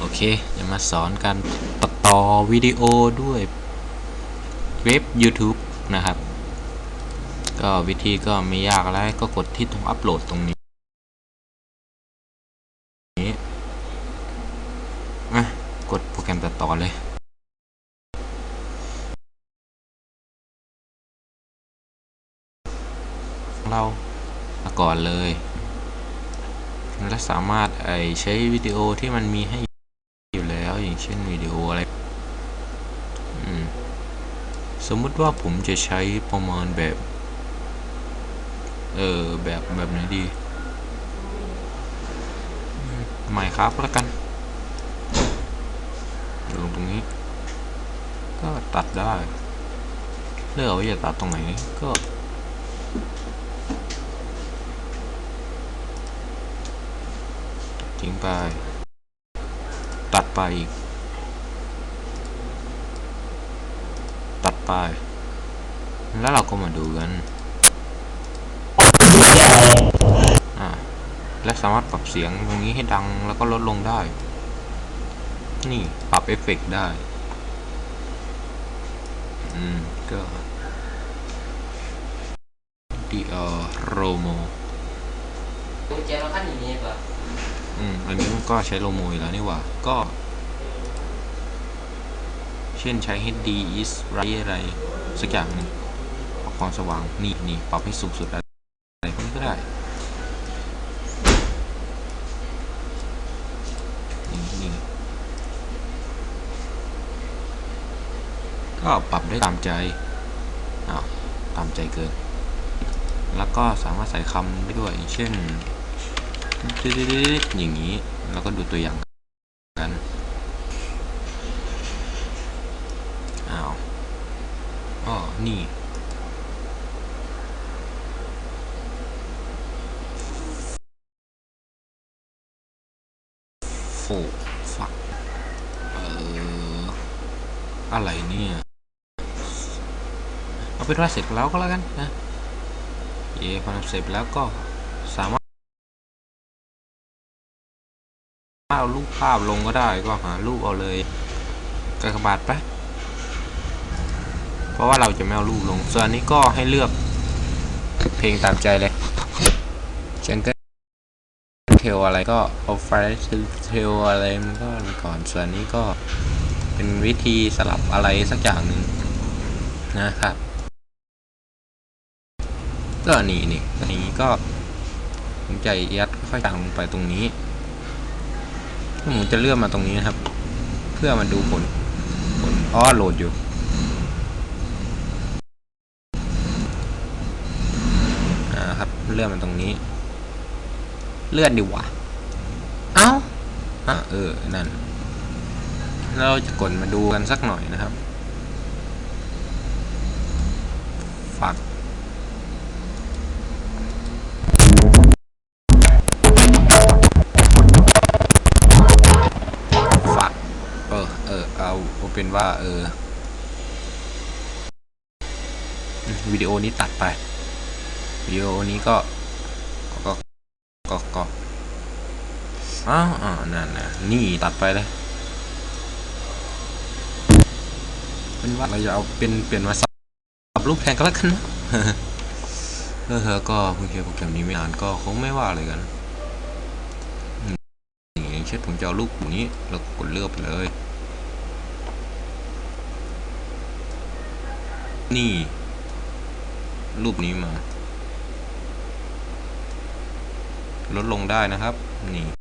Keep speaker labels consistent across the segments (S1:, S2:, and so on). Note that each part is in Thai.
S1: โอเคจะมาสอนการตัดต่อวิดีโอด้วยเว็บ YouTube นะครับ ก็วิธีก็ไม่ยากอะไรก็กดที่ตรงอัปโหลดตรงนี้อะกดโปรแกรมตัดต่อเลยเราก่อนเลย และสามารถไอใช้วิดีโอที่มันมีให้ เช่นวิดีโออะไรสมมติว่าผมจะใช้ประมาณแบบ เออแบบแบบไหนดีไม่ครับแล้วกันลงตรงนี้ ก็ตัดได้เลือกว่าจะตัดตรงไหนก็ ทิ้งไป ตัดไปอีก ตัด ไป แล้วเราก็มาดูกันอ่าและสามารถปรับเสียงตรงนี้ให้ดังแล้วก็ลดลงได้ นี่ปรับเอฟเฟกต์ได้ อืม ก็ดีเออโรโม
S2: กุญแจเราขั้นอย่างนี้ป่ะ
S1: อืม อันนี้มันก็ใช้โลโมอยู่แล้วนี่หว่า ก็ เช่นใช้ HD is right อะไร สักอย่างนึงปรับความสว่างนี่นี่ปรับให้สูงสุดอะไรอะไรพวกนี้ก็ได้นี่นี่ก็ปรับได้ตามใจอ้าวตามใจเกิน แล้วก็สามารถใส่คำได้ด้วย เช่นอย่างนี้ แล้วก็ดูตัวอย่างกันอ้าวอ๋อนี่ โฟฟักเอออะไรเนี่ย เอาเป็นว่าเสร็จแล้วก็แล้วกันนะเย่พอทำเสร็จแล้วก็สามารถเอารูปภาพลงก็ได้ก็หารูปเอาเลยกากบาทไปเพราะว่าเราจะไม่เอารูปลง ส่วนนนี้ก็ให้เลือกเพลงตามใจเลยจังเกิล เทลอะไรก็เอาไฟเทลอะไรมันก็ไปก่อนส่วนนี้ก็เป็นวิธีสลับอะไรสักอย่างหนึ่งนะครับ ก็นี่นี่อันนี้ก็ผมจะยัดค่อยๆต่างลงไปตรงนี้ผมจะเลื่อนมาตรงนี้นะครับ เพื่อมาดูผลผลอ้อโหลดอยู่อ่าครับเลื่อนมาตรงนี้ เลื่อนดีวะเอ้าอะเออ นั่น เราจะกดมาดูกันสักหน่อยนะครับฝากฝากเออ เออเอาเอาเป็นว่า เออ วิดีโอนี้ตัดไป วิดีโอนี้ก็ก็ ก็ ก็ อ้าวอ่านั่นนะนี่ตัดไปเลยเป็นว่าเราจะเอาเป็นเปลี่ยนมาสับรูปแทนก็แล้วกันนะเออก็เพิ่งใช้โปรแกรมนี้ไม่นานก็คงไม่ว่าอะไรกันอย่างเช่นผมจะเอารูปอย่างนี้แล้วกดเลือกไปเลย นี่ รูปนี้มาลดลงได้นะครับ นี่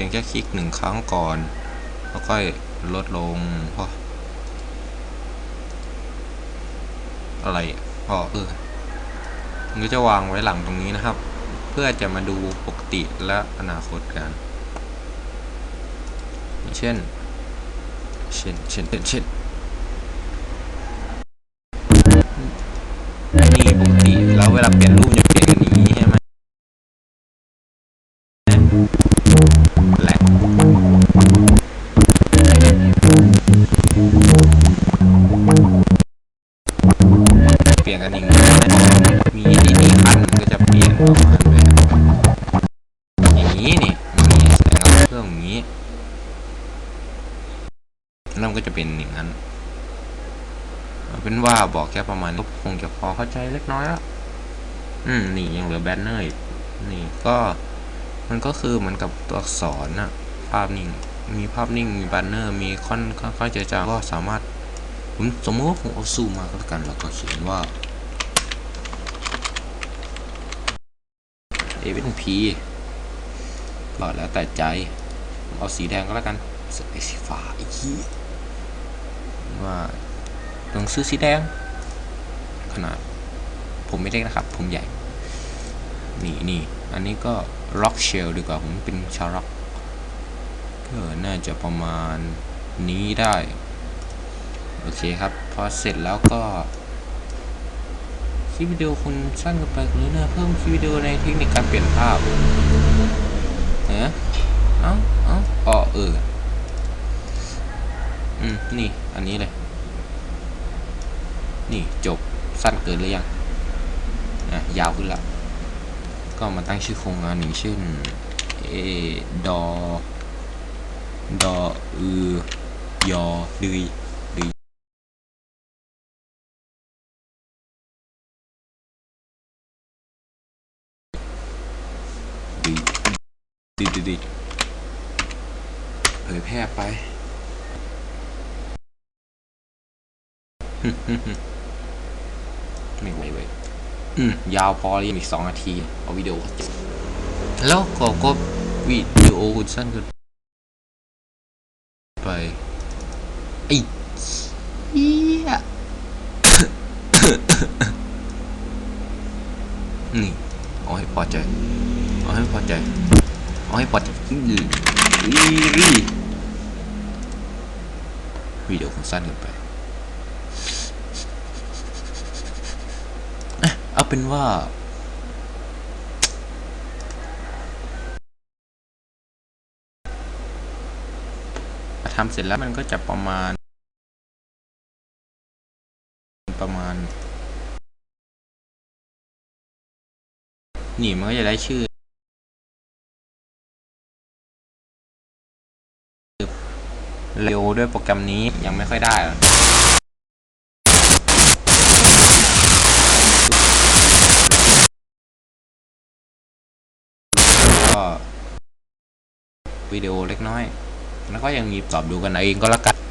S1: พียงแค่คลิกหนึ่งครั้งก่อนแล้วค่อยลดลงพออะไรพอเออมันก็จะวางไว้หลังตรงนี้นะครับ เพื่อจะมาดูปกติและอนาคตกันเช่น เช่น เช่น เช่นเช่นนี่ปกติแล้วเวลาเปลี่ยนรูปจะ กันอย่างนี้นมีดีดีคันก็จะเปลี่ยนประมาณแบบอย่างนี้นี่มีแสงเครื่องอย่างนี้นั่นก็จะเป็นอย่างนั้นเป็นว่าบอกแค่ประมาณก็คงจะพอเข้าใจเล็กน้อยแล้วอืมนี่ยังเหลือแบนเนอร์อีกนี่ก็มันก็คือเหมือนกับตัวอักษรนะภาพนิ่ง มีภาพนิ่ง มีแบนเนอร์ มีค่อนค่อยๆเจอจางก็สามารถ ผมสมมติว่าผมเอาซูมมาก็แล้วกัน แล้วก็เขียนว่า เอเวนพีก็แล้วแต่ใจ เอาสีแดงก็แล้วกันไอสีฟ้าไอ้ยี่ว่าหนังสือสีแดง ขนาด ผมไม่เล็กนะครับ ผมใหญ่ นี่นี่อันนี้ก็ล็อกเชลดีกว่า ผมเป็นชาวล็อกก็น่าจะประมาณนี้ได้ โอเคครับ พอเสร็จแล้วก็ ลิปวิดีโอคุณสั้นเกันไปหรือนะเพิ่มคลิปวิดีโอในเทคนิคการเปลี่ยนภาพเอ๊ะเอ้าเอ้าอ๋อเอออืมนี่อันนี้เลยนี่จบสั้นเกินหรือยังอะยาวขึ้นละก็มาตั้งชื่อโครงงานอย่งเช่นเอดอดออือยอดืยดืยดืย ดืยดืยดืยเผยแพร่ไป ไม่ไหวเว้ยยาวพอเลยอีกสองนาที เอาวิดีโอจบแล้วก็ก็วิดีโอคุณสั้นเกินไป ไอ้เหี้ยนี่เอาให้พอใจเอาให้พอใจ เอาให้พอใจอื้ออื้อวิดีโอคุณสั้นเกินไปเอาเป็นว่าทำเสร็จแล้วมันก็จะประมาณ ประมาณ นี่มันก็จะได้ชื่อ ด้วยโปรแกรมนี้ยังไม่ค่อยได้หรอก็วิดีโอเล็กน้อย แล้วก็ยังมีตอบดูกันเองก็แล้วกัน